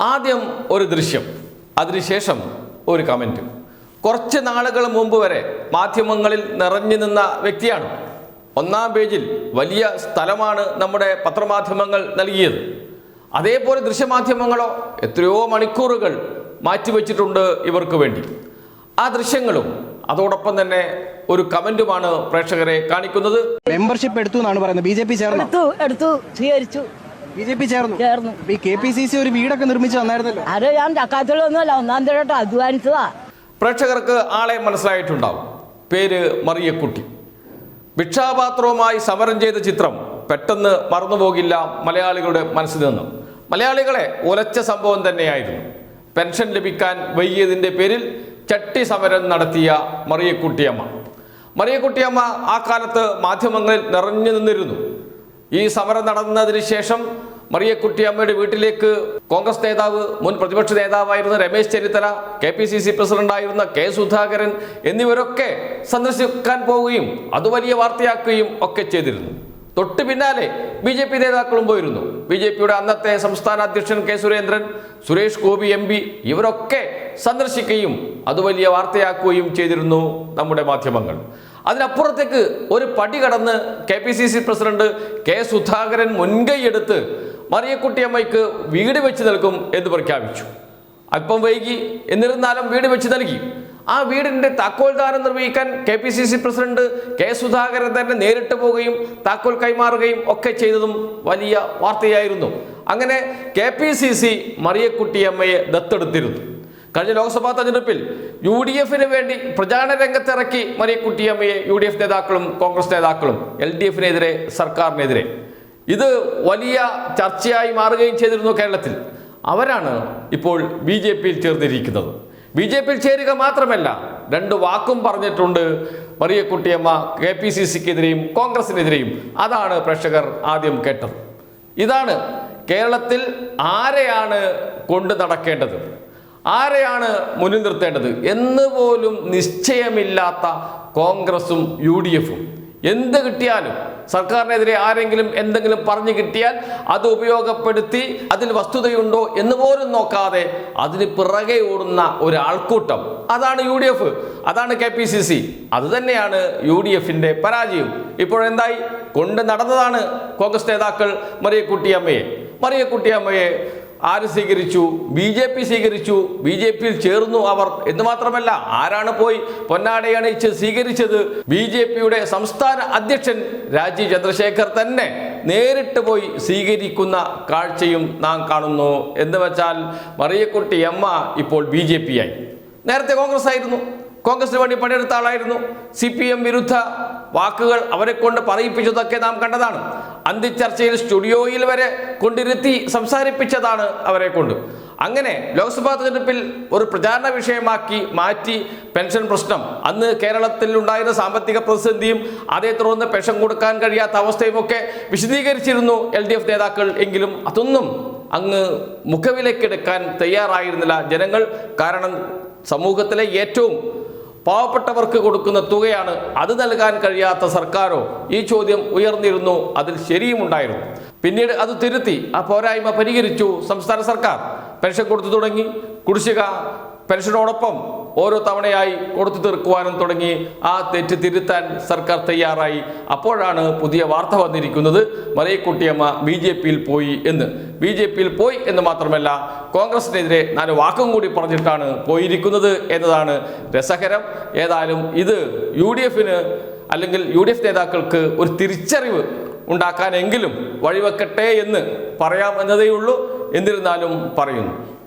ആദ്യം ഒരു ദൃശ്യം അതിനുശേഷം ഒരു കമന്റ് കുറച്ച് നാളുകൾ മുമ്പ് വരെ മാധ്യമങ്ങളിൽ നിറഞ്ഞു നിന്ന വ്യക്തിയാണ്. ഒന്നാം പേജിൽ വലിയ സ്ഥലമാണ് നമ്മുടെ പത്രമാധ്യമങ്ങൾ നൽകിയത്. അതേപോലെ ദൃശ്യമാധ്യമങ്ങളോ എത്രയോ മണിക്കൂറുകൾ മാറ്റിവെച്ചിട്ടുണ്ട് ഇവർക്ക് വേണ്ടി. ആ ദൃശ്യങ്ങളും അതോടൊപ്പം തന്നെ ഒരു കമന്റുമാണ് പ്രേക്ഷകരെ കാണിക്കുന്നത്. മെമ്പർഷിപ്പ് എടുത്തു എന്നാണ് പറയുന്നത്. ബി ജെ പി ചേർന്നു? എടുത്തു എടുത്തു സ്വീകരിച്ചു. ബി ജെ പി ചേർന്നു. ചേർന്നു. ഈ കെ പി സി സി ഒരു വീടൊക്കെ നിർമ്മിച്ചു തന്നായിരുന്നല്ലോ അത് ഞാൻ ചക്കാത്തിലൊന്നുമല്ല ഒന്നാം തീയതി അധ്വാനിച്ചതാ. പ്രേക്ഷകർക്ക് ആളെ മനസ്സിലായിട്ടുണ്ടാവും. പേര് മറിയക്കുട്ടി. ഭിക്ഷാപാത്രവുമായി സമരം ചെയ്ത ചിത്രം പെട്ടെന്ന് മറന്നുപോകില്ല മലയാളികളുടെ മനസ്സിൽ നിന്നും. മലയാളികളെ ഉലച്ച സംഭവം തന്നെയായിരുന്നു. പെൻഷൻ ലഭിക്കാൻ വൈകിയതിന്റെ പേരിൽ ചട്ടി സമരം നടത്തിയ മറിയക്കുട്ടിയമ്മ. മറിയക്കുട്ടിയമ്മ ആ കാലത്ത് മാധ്യമങ്ങളിൽ നിറഞ്ഞു നിന്നിരുന്നു. ഈ സമരം നടന്നതിന് ശേഷം മറിയക്കുട്ടി അമ്മയുടെ വീട്ടിലേക്ക് കോൺഗ്രസ് നേതാവ് മുൻ പ്രതിപക്ഷ നേതാവായിരുന്ന Ramesh Chennithala K P C C പ്രസിഡന്റായിരുന്ന കെ സുധാകരൻ എന്നിവരൊക്കെ സന്ദർശിക്കാൻ പോവുകയും അത് വലിയ വാർത്തയാക്കുകയും ഒക്കെ ചെയ്തിരുന്നു. തൊട്ടു പിന്നാലെ ബി ജെ പി നേതാക്കളും പോയിരുന്നു. ബി ജെ പിയുടെ അന്നത്തെ സംസ്ഥാന അധ്യക്ഷൻ K Surendran Suresh Gopi M P ഇവരൊക്കെ സന്ദർശിക്കുകയും അത് വലിയ വാർത്തയാക്കുകയും ചെയ്തിരുന്നു നമ്മുടെ മാധ്യമങ്ങൾ. അതിനപ്പുറത്തേക്ക് ഒരു പടി കടന്ന് K P C C president K Sudhakaran മുൻകൈയെടുത്ത് മറിയക്കുട്ടിയമ്മയ്ക്ക് വീട് വെച്ച് നൽകും എന്ന് പ്രഖ്യാപിച്ചു. അല്പം വൈകി എന്നിരുന്നാലും വീട് വെച്ച് നൽകി. ആ വീടിന്റെ താക്കോൽദാനം നിർവഹിക്കാൻ K P C C president K Sudhakaran തന്നെ നേരിട്ട് പോവുകയും താക്കോൽ കൈമാറുകയും ഒക്കെ ചെയ്തതും വലിയ വാർത്തയായിരുന്നു. അങ്ങനെ കെ പി സി സി മറിയക്കുട്ടിയമ്മയെ ദത്തെടുത്തിരുന്നു. കഴിഞ്ഞ ലോക്സഭാ തെരഞ്ഞെടുപ്പിൽ യു ഡി എഫിന് വേണ്ടി പ്രചാരണ രംഗത്തിറക്കി മറിയക്കുട്ടിയമ്മയെ യു ഡി എഫ് നേതാക്കളും കോൺഗ്രസ് നേതാക്കളും എൽ ഡി എഫിനെതിരെ സർക്കാരിനെതിരെ. ഇത് വലിയ ചർച്ചയായി മാറുകയും ചെയ്തിരുന്നു കേരളത്തിൽ. അവരാണ് ഇപ്പോൾ ബി ജെ പിയിൽ ചേർന്നിരിക്കുന്നത്. ബി ജെ പിയിൽ ചേരുക മാത്രമല്ല രണ്ട് വാക്കും പറഞ്ഞിട്ടുണ്ട് മറിയക്കുട്ടിയമ്മ കെ പി സി സിക്കെതിരെയും കോൺഗ്രസിനെതിരെയും. അതാണ് പ്രേക്ഷകർ ആദ്യം കേട്ടത്. ഇതാണ് കേരളത്തിൽ ആരെയാണ് കൊണ്ടു നടക്കേണ്ടത്? ആരെയാണ് മുന്നിൽ നിർത്തേണ്ടത്? എന്ന് പോലും നിശ്ചയമില്ലാത്ത കോൺഗ്രസും യു ഡി എഫും എന്ത് കിട്ടിയാലും സർക്കാരിനെതിരെ ആരെങ്കിലും എന്തെങ്കിലും പറഞ്ഞു കിട്ടിയാൽ അത് ഉപയോഗപ്പെടുത്തി അതിൽ വസ്തുതയുണ്ടോ എന്ന് പോലും നോക്കാതെ അതിന് പിറകെ ഓടുന്ന ഒരു ആൾക്കൂട്ടം അതാണ് യു ഡി എഫ് അതാണ് കെ പി സി സി. അത് തന്നെയാണ് യു ഡി എഫിന്റെ പരാജയം ഇപ്പോഴെന്തായി കൊണ്ട് നടന്നതാണ് കോൺഗ്രസ് നേതാക്കൾ മറിയക്കുട്ടിയമ്മയെ. മറിയക്കുട്ടിയമ്മയെ ആര് സ്വീകരിച്ചു? ബി ജെ പി സ്വീകരിച്ചു. ബി ജെ പിയിൽ ചേർന്നു അവർ. എന്ന് മാത്രമല്ല ആരാണ് പോയി പൊന്നാടയണിച്ച് സ്വീകരിച്ചത്? ബി ജെ പിയുടെ സംസ്ഥാന അധ്യക്ഷൻ രാജീവ് ചന്ദ്രശേഖർ തന്നെ നേരിട്ട് പോയി സ്വീകരിക്കുന്ന കാഴ്ചയും നാം കാണുന്നു. എന്ന് വെച്ചാൽ മറിയക്കുട്ടി അമ്മ ഇപ്പോൾ ബി ജെ പി ആയി. നേരത്തെ കോൺഗ്രസ് ആയിരുന്നു. കോൺഗ്രസിന് വേണ്ടി പണിയെടുത്ത ആളായിരുന്നു. സി പി എം വിരുദ്ധ വാക്കുകൾ അവരെ കൊണ്ട് പറയിപ്പിച്ചതൊക്കെ നാം കണ്ടതാണ്. അന്തിച്ചർച്ചയിൽ സ്റ്റുഡിയോയിൽ വരെ കൊണ്ടിരുത്തി സംസാരിപ്പിച്ചതാണ് അവരെ കൊണ്ട്. അങ്ങനെ ലോക്സഭാ തെരഞ്ഞെടുപ്പിൽ ഒരു പ്രചാരണ വിഷയമാക്കി മാറ്റി പെൻഷൻ പ്രശ്നം. അന്ന് കേരളത്തിൽ ഉണ്ടായിരുന്ന സാമ്പത്തിക പ്രതിസന്ധിയും അതേ തുടർന്ന് പെൻഷൻ കൊടുക്കാൻ കഴിയാത്ത അവസ്ഥയും ഒക്കെ വിശദീകരിച്ചിരുന്നു എൽ ഡി എഫ് നേതാക്കൾ. എങ്കിലും അതൊന്നും അങ്ങ് മുഖവിലേക്കെടുക്കാൻ തയ്യാറായിരുന്നില്ല ജനങ്ങൾ. കാരണം സമൂഹത്തിലെ ഏറ്റവും പാവപ്പെട്ടവർക്ക് കൊടുക്കുന്ന തുകയാണ് അത് നൽകാൻ കഴിയാത്ത സർക്കാരോ? ഈ ചോദ്യം ഉയർന്നിരുന്നു. അതിൽ ശരിയുമുണ്ടായിരുന്നു. പിന്നീട് അത് തിരുത്തി. ആ പോരായ്മ പരിഹരിച്ചു സംസ്ഥാന സർക്കാർ. പെൻഷൻ കൊടുത്തു തുടങ്ങി. കുടിശ്ശിക പെൻഷനോടൊപ്പം ഓരോ തവണയായി കൊടുത്തു തീർക്കുവാനും തുടങ്ങി ആ തെറ്റ് തിരുത്താൻ സർക്കാർ തയ്യാറായി. അപ്പോഴാണ് പുതിയ വാർത്ത വന്നിരിക്കുന്നത് മറിയക്കുട്ടിയമ്മ ബി ജെ പിയിൽ പോയി എന്ന്. ബി ജെ പിയിൽ പോയി എന്ന് മാത്രമല്ല കോൺഗ്രസിനെതിരെ നാല് വാക്കും കൂടി പറഞ്ഞിട്ടാണ് പോയിരിക്കുന്നത് എന്നതാണ് രസകരം. ഏതായാലും ഇത് യു ഡി എഫിന് അല്ലെങ്കിൽ യു ഡി എഫ് നേതാക്കൾക്ക് ഒരു തിരിച്ചറിവ് ഉണ്ടാക്കാനെങ്കിലും വഴിവെക്കട്ടെ എന്ന് പറയാം എന്നതേയുള്ളൂ. എന്നിരുന്നാലും പറയുന്നു.